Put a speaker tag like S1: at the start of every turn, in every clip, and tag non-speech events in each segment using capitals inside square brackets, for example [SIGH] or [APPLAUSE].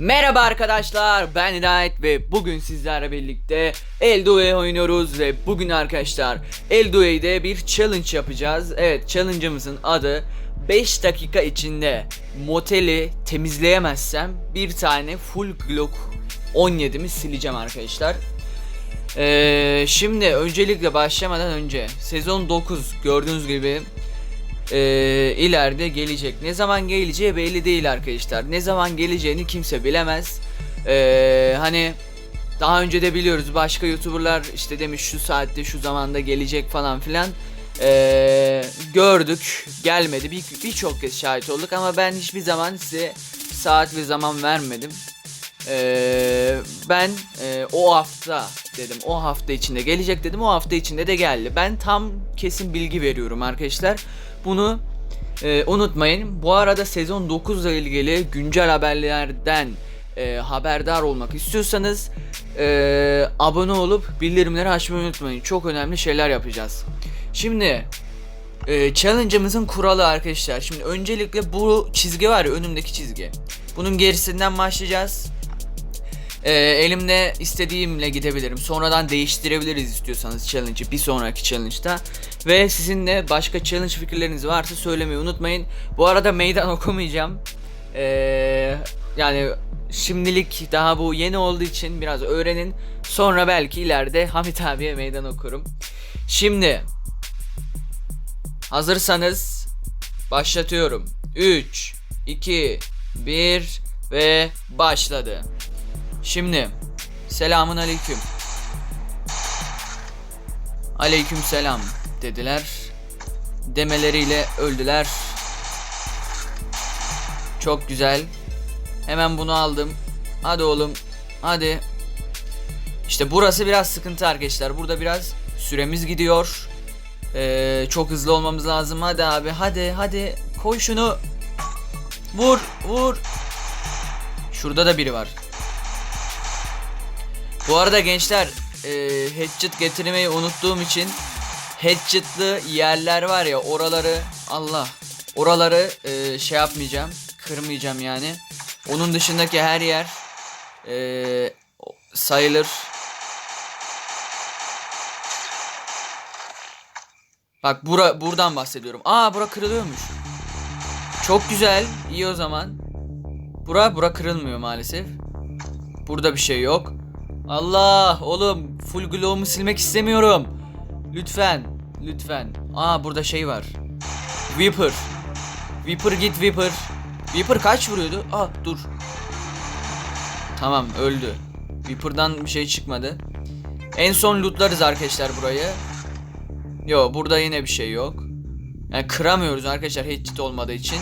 S1: Merhaba arkadaşlar ben Hidayet ve bugün sizlerle birlikte Eldue'yi oynuyoruz ve bugün arkadaşlar Eldue'de bir challenge yapacağız. Evet challenge'ımızın adı 5 dakika içinde moteli temizleyemezsem bir tane full Glock 17'mi sileceğim arkadaşlar. Ee, şimdi öncelikle başlamadan önce sezon 9 gördüğünüz gibi e, ileride gelecek. Ne zaman geleceği belli değil arkadaşlar. Ne zaman geleceğini kimse bilemez. E, hani daha önce de biliyoruz başka youtuberlar işte demiş şu saatte şu zamanda gelecek falan filan. E, gördük gelmedi bir birçok kez şahit olduk ama ben hiçbir zaman size saat ve zaman vermedim. Ee, ben e, o hafta dedim o hafta içinde gelecek dedim o hafta içinde de geldi. Ben tam kesin bilgi veriyorum arkadaşlar. Bunu e, unutmayın. Bu arada sezon 9 ile ilgili güncel haberlerden e, haberdar olmak istiyorsanız e, abone olup bildirimleri açmayı unutmayın. Çok önemli şeyler yapacağız. Şimdi e, challenge'ımızın kuralı arkadaşlar. Şimdi öncelikle bu çizgi var ya önümdeki çizgi. Bunun gerisinden başlayacağız. Ee, elimde istediğimle gidebilirim. Sonradan değiştirebiliriz istiyorsanız challenge'ı bir sonraki challenge'da. Ve sizin de başka challenge fikirleriniz varsa söylemeyi unutmayın. Bu arada meydan [LAUGHS] okumayacağım. Ee, yani şimdilik daha bu yeni olduğu için biraz öğrenin. Sonra belki ileride Hamit abiye meydan okurum. Şimdi hazırsanız başlatıyorum. 3 2 1 ve başladı. Şimdi selamun aleyküm. Aleyküm selam dediler. Demeleriyle öldüler. Çok güzel. Hemen bunu aldım. Hadi oğlum. Hadi. İşte burası biraz sıkıntı arkadaşlar. Burada biraz süremiz gidiyor. Ee, çok hızlı olmamız lazım. Hadi abi hadi hadi. Koy şunu. Vur vur. Şurada da biri var. Bu arada gençler e, headset getirmeyi unuttuğum için headset'lı yerler var ya oraları Allah oraları e, şey yapmayacağım kırmayacağım yani. Onun dışındaki her yer e, sayılır. Bak bura buradan bahsediyorum. Aa bura kırılıyormuş. Çok güzel. iyi o zaman. Bura bura kırılmıyor maalesef. Burada bir şey yok. Allah oğlum full glow'umu silmek istemiyorum. Lütfen. Lütfen. Aa burada şey var. Viper. Viper git Viper. Viper kaç vuruyordu? Aa dur. Tamam öldü. Viper'dan bir şey çıkmadı. En son lootlarız arkadaşlar burayı. Yo burada yine bir şey yok. Yani kıramıyoruz arkadaşlar headset olmadığı için.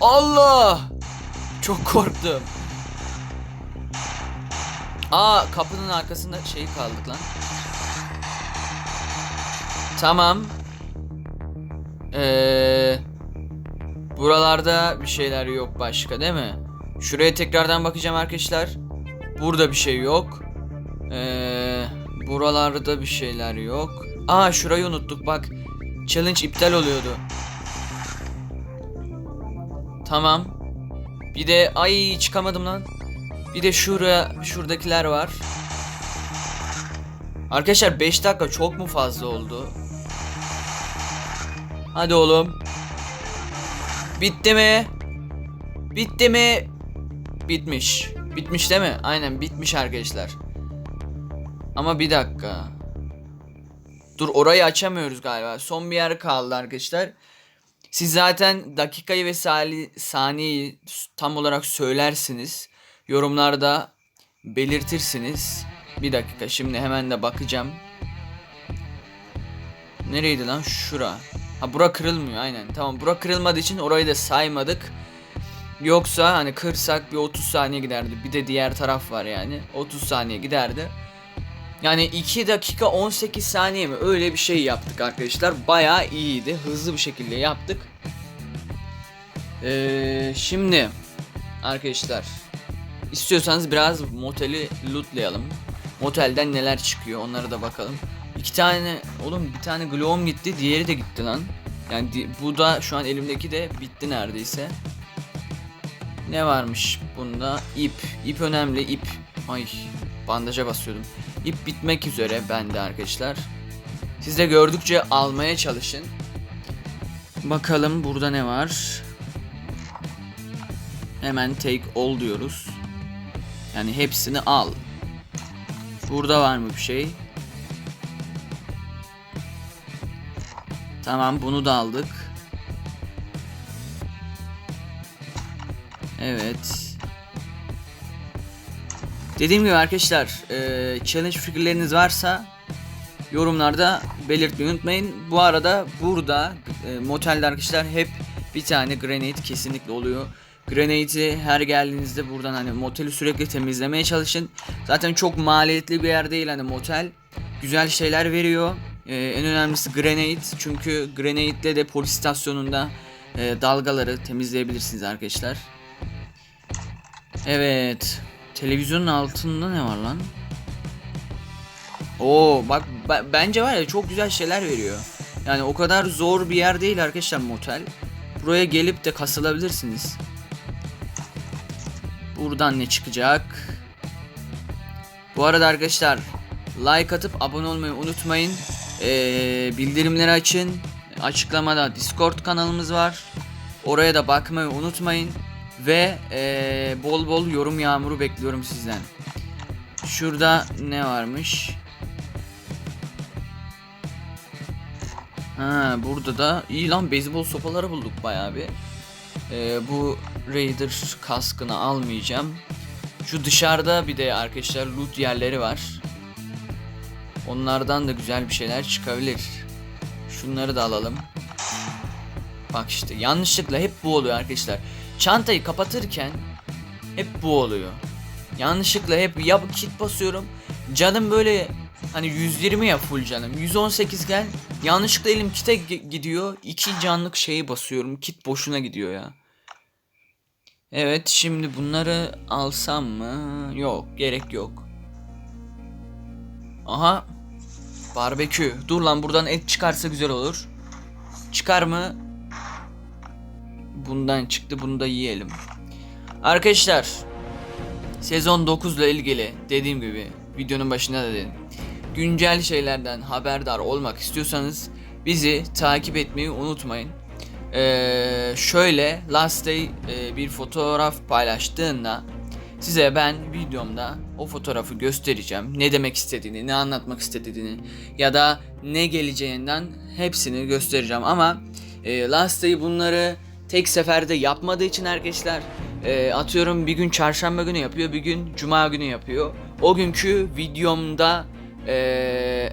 S1: Allah! Çok korktum. Aa kapının arkasında şey kaldık lan. Tamam. Ee, buralarda bir şeyler yok başka değil mi? Şuraya tekrardan bakacağım arkadaşlar. Burada bir şey yok. Ee, buralarda bir şeyler yok. Aa şurayı unuttuk bak. Challenge iptal oluyordu. Tamam. Bir de ay çıkamadım lan. Bir de şuraya şuradakiler var. Arkadaşlar 5 dakika çok mu fazla oldu? Hadi oğlum. Bitti mi? Bitti mi? Bitmiş. Bitmiş değil mi? Aynen bitmiş arkadaşlar. Ama bir dakika. Dur orayı açamıyoruz galiba. Son bir yer kaldı arkadaşlar. Siz zaten dakikayı ve saniyeyi tam olarak söylersiniz. Yorumlarda belirtirsiniz. Bir dakika şimdi hemen de bakacağım. Nereydi lan? Şura. Ha bura kırılmıyor aynen. Tamam bura kırılmadığı için orayı da saymadık. Yoksa hani kırsak bir 30 saniye giderdi. Bir de diğer taraf var yani. 30 saniye giderdi. Yani 2 dakika 18 saniye mi? Öyle bir şey yaptık arkadaşlar. Bayağı iyiydi. Hızlı bir şekilde yaptık. Ee, şimdi arkadaşlar istiyorsanız biraz moteli lootlayalım. Motelden neler çıkıyor onlara da bakalım. İki tane oğlum bir tane glow'um gitti diğeri de gitti lan. Yani bu da şu an elimdeki de bitti neredeyse. Ne varmış bunda? İp. İp önemli. ip. Ay bandaja basıyordum. İp bitmek üzere bende arkadaşlar. Siz de gördükçe almaya çalışın. Bakalım burada ne var? Hemen take all diyoruz. Yani hepsini al. Burada var mı bir şey? Tamam bunu da aldık. Evet. Dediğim gibi arkadaşlar e, challenge fikirleriniz varsa yorumlarda belirtmeyi unutmayın. Bu arada burada e, motelde arkadaşlar hep bir tane grenade kesinlikle oluyor. Grenade'i her geldiğinizde buradan hani moteli sürekli temizlemeye çalışın. Zaten çok maliyetli bir yer değil hani motel. Güzel şeyler veriyor. E, en önemlisi grenade çünkü grenade'le de polis istasyonunda e, dalgaları temizleyebilirsiniz arkadaşlar. Evet. Televizyonun altında ne var lan? Oo bak bence var ya çok güzel şeyler veriyor. Yani o kadar zor bir yer değil arkadaşlar motel. Buraya gelip de kasılabilirsiniz. Buradan ne çıkacak? Bu arada arkadaşlar like atıp abone olmayı unutmayın. Ee, bildirimleri açın. Açıklamada Discord kanalımız var. Oraya da bakmayı unutmayın. Ve ee, bol bol yorum yağmuru bekliyorum sizden. Şurada ne varmış? Ha burada da iyi lan beyzbol sopaları bulduk bayağı bir. Ee, bu Raider kaskını almayacağım. Şu dışarıda bir de arkadaşlar loot yerleri var. Onlardan da güzel bir şeyler çıkabilir. Şunları da alalım. Bak işte yanlışlıkla hep bu oluyor arkadaşlar. Çantayı kapatırken hep bu oluyor. Yanlışlıkla hep ya kit basıyorum. Canım böyle hani 120 ya full canım. 118 gel. Yanlışlıkla elim kite gi- gidiyor. iki canlık şeyi basıyorum. Kit boşuna gidiyor ya. Evet şimdi bunları alsam mı? Yok gerek yok. Aha. Barbekü. Dur lan buradan et çıkarsa güzel olur. Çıkar mı? Bundan çıktı bunu da yiyelim. Arkadaşlar sezon 9 ile ilgili dediğim gibi videonun başında da dedim. Güncel şeylerden haberdar olmak istiyorsanız bizi takip etmeyi unutmayın. Ee, şöyle Last Day e, bir fotoğraf paylaştığında size ben videomda o fotoğrafı göstereceğim. Ne demek istediğini, ne anlatmak istediğini ya da ne geleceğinden hepsini göstereceğim. Ama e, Last Day bunları tek seferde yapmadığı için arkadaşlar e, atıyorum bir gün çarşamba günü yapıyor, bir gün cuma günü yapıyor. O günkü videomda e,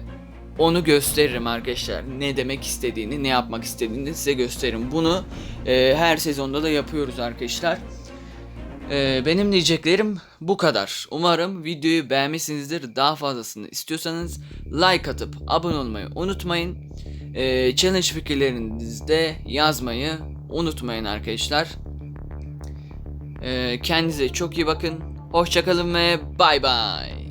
S1: onu gösteririm arkadaşlar. Ne demek istediğini, ne yapmak istediğini size gösteririm. Bunu e, her sezonda da yapıyoruz arkadaşlar. E, benim diyeceklerim bu kadar. Umarım videoyu beğenmişsinizdir. Daha fazlasını istiyorsanız like atıp abone olmayı unutmayın. E, challenge fikirlerinizi de yazmayı unutmayın arkadaşlar. E, kendinize çok iyi bakın. Hoşçakalın ve bay bay.